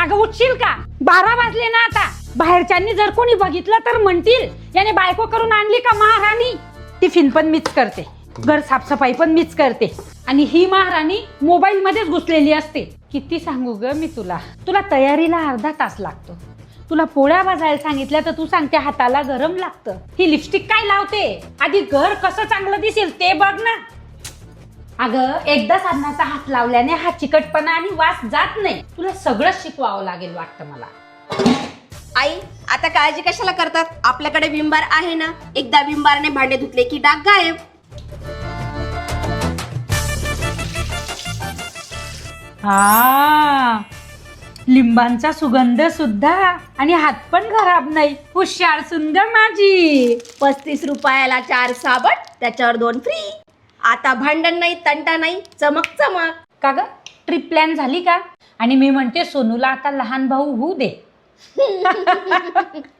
अगं उठशील का? बारा वाजले ना आता. बाहेरच्यांनी जर कोणी बघितलं तर म्हणतील याने बायको करून आणली का महाराणी? टिफिन पण मीच करते. घर साफसफाई पण मीच करते. आणि ही महाराणी मोबाईल मध्येच घुसलेली असते. किती सांगू ग मी तुला? तुला तयारीला अर्धा तास लागतो. तुला पोळ्या भाजायला सांगितल्या तर तू सांगते हाताला गरम लागतं. ही लिपस्टिक काय लावते? आधी घर कसं चांगलं दिसेल ते बघ ना. अगं एकदा साधनाचा हात लावल्याने हा चिकटपणा आणि वास जात नाही. तुला सगळंच शिकवावं लागेल वाटतं मला. आई आता काळजी कशाला करतात? आपल्याकडे विंबार आहे ना? एकदा विंबारने भांडे धुतले की डाग गायब. हा लिंबांचा सुगंध सुद्धा आणि हात पण खराब नाही. हुशार सुंदर माझी. पस्तीस रुपयाला चार साबण त्याच्यावर दोन फ्री आता भांडण नाही तंटा नाही चमक चमक. का ग? ट्रिप प्लॅन झाली का? आणि मी म्हणते सोनूला आता लहान भाऊ होऊ दे.